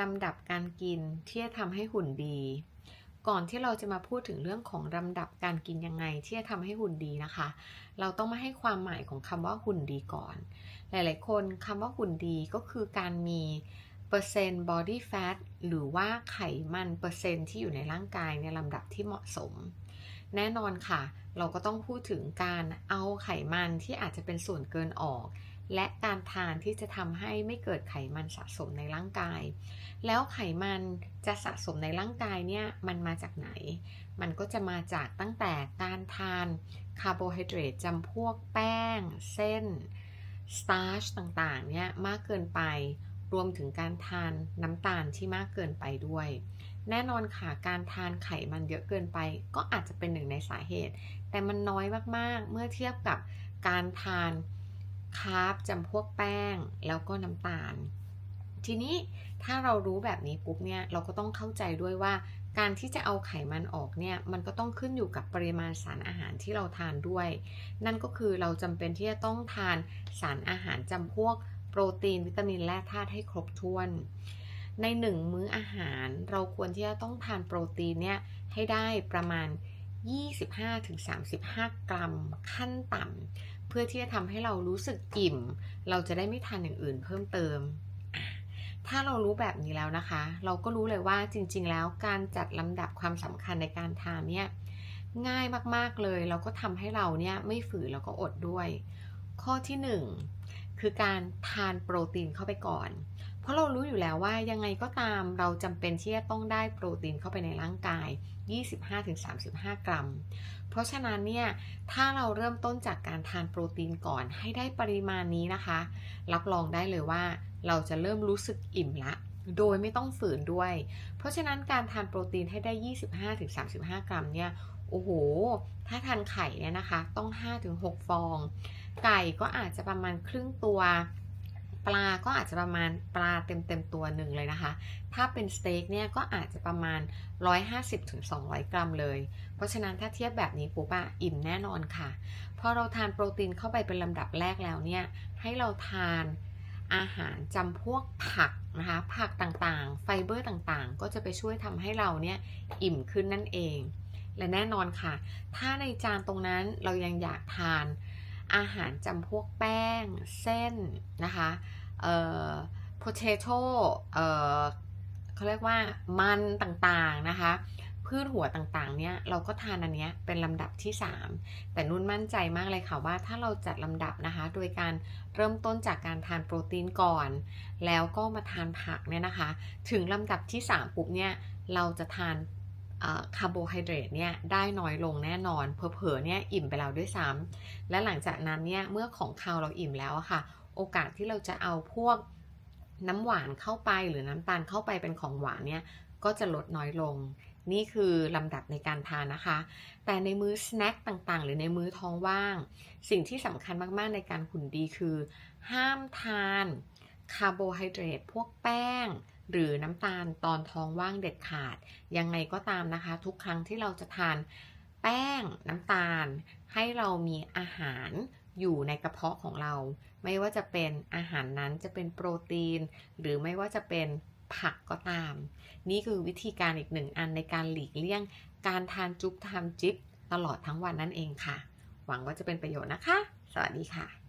ลำดับการกินที่จะทำให้หุ่นดี ก่อนที่เราจะมาพูดถึงเรื่องของลำดับการกินยังไงที่จะทำให้หุ่นดีนะคะ เราต้องมาให้ความหมายของคำว่าหุ่นดีก่อน หลาย ๆ คนคำว่าหุ่นดีก็คือการมีเปอร์เซ็นต์ body fat หรือว่าไขมันเปอร์เซ็นต์ที่อยู่ในร่างกายในลำดับที่เหมาะสม แน่นอนค่ะ เราก็ต้องพูดถึงการเอาไขมันที่อาจจะเป็นส่วนเกินออก และการทานที่จะทำให้ไม่เกิดไขมันสะสมในร่างกาย แล้วไขมันจะสะสมในร่างกายเนี่ยมันมาจากไหน มันก็จะมาจากตั้งแต่การทานคาร์โบไฮเดรตจำพวกแป้ง เส้นสตาร์ชต่างๆเนี่ยมากเกินไปรวมถึงการทานน้ำตาลที่มากเกินไปด้วย แน่นอนค่ะการทานไขมันเยอะเกินไป ก็อาจจะเป็นหนึ่งในสาเหตุ แต่มันน้อยมากๆเมื่อเทียบกับการทาน คาร์บจำพวกแป้งแล้วก็น้ำตาล ทีนี้ถ้าเรารู้แบบนี้ปุ๊บเนี่ยเราก็ต้องเข้าใจด้วยว่า การที่จะเอาไขมันออกเนี่ยมันก็ต้องขึ้นอยู่กับปริมาณสารอาหารที่เราทานด้วย นั่นก็คือเราจำเป็นที่จะต้องทานสารอาหารจำพวกโปรตีนวิตามินแร่ธาตุให้ครบถ้วน ในหนึ่งมื้ออาหารเราควรที่จะต้องทานโปรตีนเนี่ยให้ได้ประมาณ 25-35 กรัมขั้นต่ำ เพื่อที่จะทำให้เรารู้สึกอิ่ม เราจะได้ไม่ทานอย่างอื่นเพิ่มเติม ถ้าเรารู้แบบนี้แล้วนะคะ เราก็รู้เลยว่าจริง ๆ แล้วการจัดลำดับความสำคัญในการทานเนี่ยง่ายมากๆเลยแล้วก็ทำให้เราเนี่ยไม่ฝืนแล้วก็อดด้วย ข้อที่หนึ่งคือการทานโปรตีนเข้าไปก่อน ราะเรารู้อยู่แล้วว่ายังไงก็ตามเราจำเป็นที่จะต้องได้โปรตีนเข้าไปในร่างกาย 25-35 กรัม เพราะฉะนั้นเนี่ยถ้าเราเริ่มต้นจากการทานโปรตีนก่อนให้ได้ปริมาณนี้นะคะ รับรองได้เลยว่าเราจะเริ่มรู้สึกอิ่มละโดยไม่ต้องฝืนด้วย เพราะฉะนั้นการทานโปรตีนให้ได้ 25-35 กรัมเนี่ยโอ้โห ถ้าทานไข่เนี่ยนะคะ ต้อง 5-6 ฟอง ไก่ก็อาจจะประมาณครึ่งตัว ปลาก็อาจจะประมาณปลาเต็มเต็มตัวหนึ่งเลยนะคะ ถ้าเป็นสเต็กเนี่ยก็อาจจะประมาณ 150-200 กรัมเลย เพราะฉะนั้นถ้าเทียบแบบนี้ปุ๊บอะอิ่มแน่นอนค่ะ พอเราทานโปรตีนเข้าไปเป็นลำดับแรกแล้วเนี่ย ให้เราทานอาหารจำพวกผักนะคะ ผักต่างๆ ไฟเบอร์ต่างๆ ก็จะไปช่วยทำให้เราเนี่ยอิ่มขึ้นนั่นเอง และแน่นอนค่ะ ถ้าในจานตรงนั้นเรายังอยากทาน อาหารจำพวกแป้ง เส้นนะคะเอ่อ potato เอ่อเขาเรียกว่ามันต่างๆนะคะ พืชหัวต่างๆ เนี่ยเราก็ทานอันเนี้ยเป็นลำดับที่ 3 แต่นุ่นมั่นใจมากเลยค่ะว่าถ้าเราจัดลำดับนะคะ โดยการเริ่มต้นจากการทานโปรตีนก่อน แล้วก็มาทานผักเนี่ยนะคะ ถึงลำดับที่ 3 ปุ๊บเนี่ยเราจะทาน คาร์โบไฮเดรตเนี่ยได้น้อยลงแน่นอนเพอเพอๆเนี่ยอิ่มไปแล้วด้วยซ้ำและหลังจากนั้นเนี่ยเมื่อของคาวเราอิ่มแล้วค่ะ โอกาสที่เราจะเอาพวกน้ำหวานเข้าไปหรือน้ำตาลเข้าไปเป็นของหวานเนี่ยก็จะลดน้อยลง นี่คือลำดับในการทานนะคะ แต่ในมื้อสแน็คต่างๆ หรือในมื้อท้องว่าง สิ่งที่สำคัญมากๆในการหุ่นดีคือ ห้ามทานคาร์โบไฮเดรตพวกแป้ง หรือน้ำตาลตอนท้องว่างเด็ดขาด ยังไงก็ตามนะคะ ทุกครั้งที่เราจะทานแป้งน้ำตาล ให้เรามีอาหารอยู่ในกระเพาะของเรา ไม่ว่าจะเป็นอาหารนั้นจะเป็นโปรตีน หรือไม่ว่าจะเป็นผักก็ตาม นี่คือวิธีการอีกหนึ่งอันในการหลีกเลี่ยง การทานจุ๊บทานจิ๊บตลอดทั้งวันนั่นเองค่ะ หวังว่าจะเป็นประโยชน์นะคะ สวัสดีค่ะ